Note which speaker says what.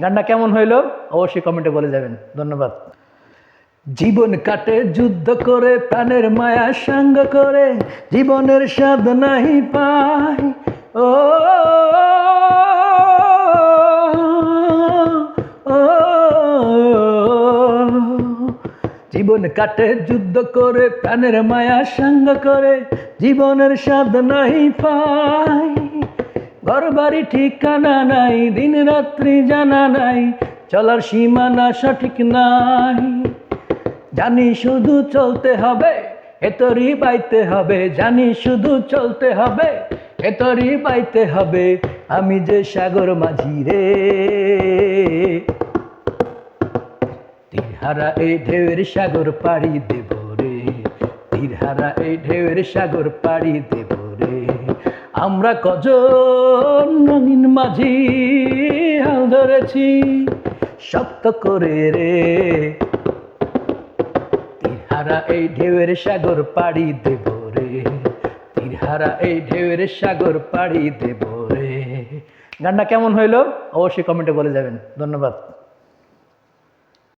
Speaker 1: গানটা কেমন হইল? অবশ্যই কমেন্টে বলে যাবেন। ধন্যবাদ। জীবন কাটে, যুদ্ধ করে, প্রাণের মায়া সাঙ্গ করে, জীবনের স্বাদ নাই পাই। ও জীবন কাটে, যুদ্ধ করে, প্রাণের মায়া সাঙ্গ করে, জীবনের স্বাদ নাই পাই। ঘর বাড়ি ঠিকানা নাই, দিন রাত্রি জানা নাই, চলার সীমানা সঠিক নাই। জানি শুধু চলতে হবে এতরি বাইতে হবে। জানি শুধু চলতে হবে এতরি বাইতে হবে, আমি যে সাগর মাঝি রে। তীরহারা এই ঢেউয়ের সাগর পাড়ি দেব রে, তীরহারা এই ঢেউয়ের সাগর পাড়ি দেব রে। আমরা কজন রঙিন মাঝি হাল ধরেছি, শক্ত করে রে। তীরহারা এই ঢেউয়ের সাগর পাড়ি দেব রে। তীরহারা এই ঢেউয়ের সাগর পাড়ি দেব রে। গানটা কেমন হইল? অবশ্যই কমেন্টে বলে যাবেন। ধন্যবাদ।